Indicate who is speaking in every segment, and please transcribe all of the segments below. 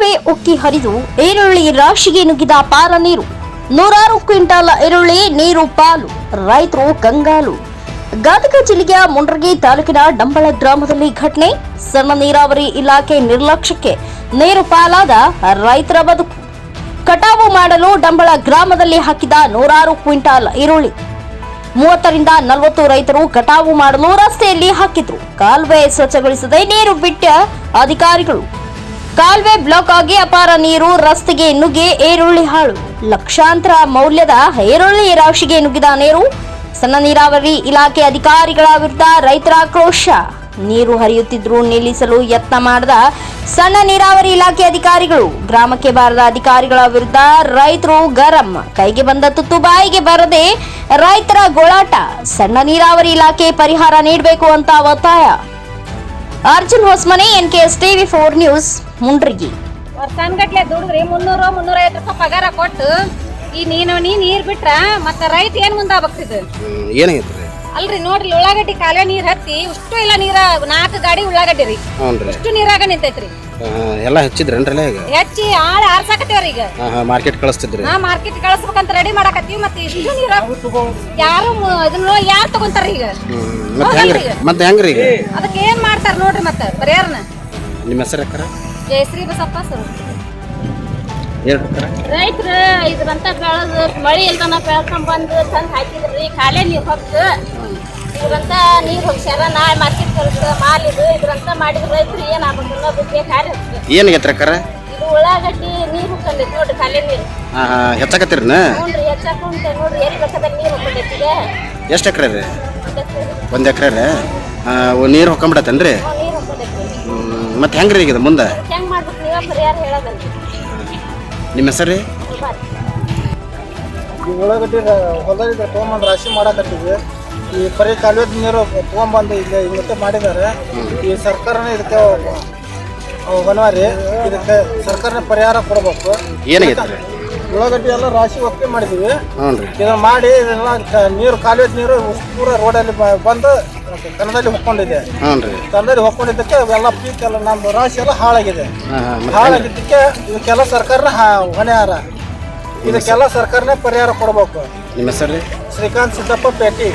Speaker 1: ಕಾಲುವೆ ಉಕ್ಕಿ ಹರಿದು ಈರುಳ್ಳಿ ರಾಶಿಗೆ ನುಗ್ಗಿದ ಪಾರ ನೀರು. ನೂರಾರು ಕ್ವಿಂಟಾಲ್ ಈರುಳ್ಳಿ ನೀರು ಪಾಲು, ರೈತರು ಕಂಗಾಲು. ಗದಗ ಜಿಲ್ಲೆಯ ಮುಂಡ್ರಗಿ ತಾಲೂಕಿನ ಡಂಬಳ ಗ್ರಾಮದಲ್ಲಿ ಘಟನೆ. ಸಣ್ಣ ನೀರಾವರಿ ಇಲಾಖೆ ನಿರ್ಲಕ್ಷ್ಯಕ್ಕೆ ನೀರು ಪಾಲಾದ ರೈತರ ಬದುಕು. ಕಟಾವು ಮಾಡಲು ಡಂಬಳ ಗ್ರಾಮದಲ್ಲಿ ಹಾಕಿದ ನೂರಾರು ಕ್ವಿಂಟಾಲ್ ಈರುಳ್ಳಿ. ಮೂವತ್ತರಿಂದ ನಲವತ್ತು ರೈತರು ಕಟಾವು ಮಾಡಲು ರಸ್ತೆಯಲ್ಲಿ ಹಾಕಿದ್ರು. ಕಾಲುವೆ ಸ್ವಚ್ಛಗೊಳಿಸದೆ ನೀರು ಬಿಟ್ಟ ಅಧಿಕಾರಿಗಳು. ಕಾಲುವೆ ಬ್ಲಾಕ್ ಆಗಿ ಅಪಾರ ನೀರು, ರಸ್ತೆಗೆ ನುಗ್ಗೆ ಈರುಳ್ಳಿ ಹಾಳು. ಲಕ್ಷಾಂತರ ಮೌಲ್ಯದ ಈರುಳ್ಳಿ ರಾಶಿಗೆ ನುಗ್ಗಿದ ನೀರು. ಸಣ್ಣ ನೀರಾವರಿ ಇಲಾಖೆ ಅಧಿಕಾರಿಗಳ ವಿರುದ್ಧ ರೈತರ ಆಕ್ರೋಶ. ನೀರು ಹರಿಯುತ್ತಿದ್ರು ನಿಲ್ಲಿಸಲು ಯತ್ನ ಮಾಡದ ಸಣ್ಣ ನೀರಾವರಿ ಇಲಾಖೆ ಅಧಿಕಾರಿಗಳು. ಗ್ರಾಮಕ್ಕೆ ಬಾರದ ಅಧಿಕಾರಿಗಳ ವಿರುದ್ಧ ರೈತರು ಗರಂ. ಕೈಗೆ ಬಂದ ತುತ್ತು ಬಾಯಿಗೆ ಬರದೆ ರೈತರ ಗೋಳಾಟ. ಸಣ್ಣ ನೀರಾವರಿ ಇಲಾಖೆ ಪರಿಹಾರ ನೀಡಬೇಕು ಅಂತ ಒತ್ತಾಯ. Arjun Hosmane, NKS TV four news. Mundrigi.
Speaker 2: ವರ್ಷಾನ್ಗಟ್ಲೆ ದುಡಿದ್ರಿ ಮುನ್ನೂರು ಮುನ್ನೂರೈವತ್ತು ರೂಪಾಯಿ ಪಗಾರ ಕೊಟ್ಟು ಈ ನೀನು ನೀ ನೀರ್ ಬಿಟ್ರ ಮತ್ತ ರೈತ ಏನ್ ಮುಂದಾಗ್ಬೇಕಿದ್
Speaker 3: ಏನಾಗೈತೆ ರೀ
Speaker 2: ಅಲ್ರಿ ನೋಡ್ರಿ ಉಳ್ಳಾಗಡ್ಡಿ ಕಾಲೇ ನೀರ್ ಹತ್ತಿ ಇಷ್ಟು ಇಲ್ಲ ನೀರ ನಾಲ್ಕು ಗಾಡಿ ಉಳ್ಳಾಗಡ್ಡಿ ರೀ.
Speaker 3: ಹ್ಞೂ ರೀ
Speaker 2: ಇಷ್ಟು ನೀರಾಗ ನಿಂತೈತ್ರಿ.
Speaker 3: ಎಲ್ಲ ಹಚ್ಚಿದ್ರೇನ್ರಲ್ಲ ಈಗ?
Speaker 2: ಹೆಚ್ಚಿ ಆಳ ಆರ್ಸಾಕತ್ತೇವ್ರಿ ಈಗ.
Speaker 3: ಹಾಂ ಹಾಂ ಮಾರ್ಕೆಟ್ ಕಳಿಸ್ತಿದ್ರಿ.
Speaker 2: ನಾ ಮಾರ್ಕೆಟ್ ಕಳಿಸ್ಬೇಕಂತ ರೆಡಿ ಮಾಡಾಕತ್ತೀವಿ ಮತ್ತೆ ಇಷ್ಟು ನೀರ ಯಾರು ಇದನ್ನ ಯಾರು ತಗೊಂತಾರ ಈಗ?
Speaker 3: ಮತ್ತೆ ಹೆಂಗ್ರಿ? ಮತ್ತೆ ಹೆಂಗ್ರಿ ಈಗ?
Speaker 2: ಅದಕ್ಕೆ ಏನ್ ಮಾಡ್ತಾರ ನೋಡ್ರಿ ಮತ್ತೆ ಪರಿಹಾರನ?
Speaker 3: ನಿಮ್ಮ ಹೆಸರು ಯಾಕಾರ?
Speaker 2: ಜಯಶ್ರೀ ಬಸಪ್ಪ ಸರ್.
Speaker 4: ರೈತರು ಇದ್ರಂತ ಬೆಳೆದು ಮಳಿ ಇಲ್ದನ ಬೆಳ್ಕೊಂಡ್ ಬಂದು ತಂದು ಹಾಕಿದ್ರಿ ಕಾಲೇ ನೀರು ಹೊತ್ತು ಇದ್ರಂತ ನೀರು ಹೋಗ್ಸ್ಯಾರ ನಾಳೆ ಮಾರ್ಕೆಟ್ ಕಳಿಸ ಮಾಲಿದು ಇದು ಇದ್ರಂತ ಮಾಡಿದ್ರು ರೈತರು ಏನಾಗ್ಬೇಕು ಅನ್ನೋದಕ್ಕೆ ಕಾರ್ಯ
Speaker 3: ಏನಾಗೈತ್ರ ಕರ
Speaker 4: ಇದು ಉಳ್ಳಾಗಡ್ಡಿ ನೀರು ಹುಕ್ಕಂದೈತಿ ನೋಡ್ರಿ ಕಾಲೇ ನೀರು.
Speaker 3: ಹೆಚ್ಚಾಕತ್ತೀರನ?
Speaker 4: ನೋಡ್ರಿ ಹೆಚ್ಚಾಕೊಂತ ನೋಡ್ರಿ ಎಲ್ಲಿ ಬೇಕಾದ್ರೆ ನೀರು ಈಗ.
Speaker 3: ಎಷ್ಟು ಎಕರೆ ರೀ? ಒಂದು ಎಕರೆ. ರೀ ನೀರು ಹೊಕ್ಕೊಂಬಿಡತ್ತೇನು ರೀ ಮತ್ತೆ ಹೆಂಗ್ರಿ ಈಗ ಇದು ಮುಂದೆ?
Speaker 4: ಹೆಂಗ್ ಮಾಡ್ಬೇಕು ನೀವೇ ಪರಿಹಾರ ಹೇಳೋದಲ್ರಿ?
Speaker 3: ನಿಮ್ಮ ಹೆಸರು ರೀ?
Speaker 5: ಈ ಉಳ್ಳಾಗಡ್ಡಿ ಹೊಲದಲ್ಲಿ ತೊಗೊಂಬಂದು ರಾಶಿ ಮಾಡಾಕತ್ತೀವಿ. ಈ ಪರಿ ಕಾಲುವೆ ನೀರು ತೊಗೊಂಬಂದು ಇಲ್ಲಿ ಇವತ್ತು ಮಾಡಿದ್ದಾರೆ. ಈ ಸರ್ಕಾರನೇ ಇದಕ್ಕೆ ಹೊನವಾರಿ ಇದಕ್ಕೆ ಸರ್ಕಾರನೇ ಪರಿಹಾರ ಕೊಡಬೇಕು.
Speaker 3: ಏನಾಗೈತೆ ರೀ
Speaker 5: ಉಳ್ಳಾಗಡ್ಡಿ ಎಲ್ಲ ರಾಶಿ ಒಪ್ಪಿಗೆ ಮಾಡಿದೀವಿ.
Speaker 3: ಹ್ಞೂ ರೀ.
Speaker 5: ಇದನ್ನ ಮಾಡಿ ಇದನ್ನ ಕ- ನೀರು ಕಾಲುವೆ ನೀರು ಪೂರ ರೋಡಲ್ಲಿ ಬ- ಬಂದು ಕನ್ನಡದಲ್ಲಿ ಹೊಕ್ಕೊಂಡಿದೆ.
Speaker 3: ಹ್ಞೂ ರೀ.
Speaker 5: ಕನ್ನಡದಲ್ಲಿ ಹೊಕ್ಕೊಂಡಿದ್ದಕ್ಕೆ ಎಲ್ಲ ಪೀಕ್ ಎಲ್ಲ ನಮ್ದು ರಾಶಿ ಎಲ್ಲ ಹಾಳಾಗಿದೆ.
Speaker 3: ಹಾಂ ಹಾಂ ಮತ್ತೆ?
Speaker 5: ಹಾಳಾಗಿದ್ದಕ್ಕೆ ಇದಕ್ಕೆಲ್ಲ ಸರ್ಕಾರನ ಹಾ- ಹೊಣೆಯಾರ ಇದಕ್ಕೆಲ್ಲ ಸರ್ಕಾರನೇ ಪರಿಹಾರ ಕೊಡಬೇಕು.
Speaker 3: ನಿಮ್ಮ ಹೆಸರು ರೀ?
Speaker 5: ಶ್ರೀಕಾಂತ್ ಸಿದ್ದಪ್ಪ ಪೇಟಿ.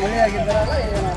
Speaker 5: ಮಳೆ ಆಗಿದ್ದಾರಲ್ಲ ಏನೋ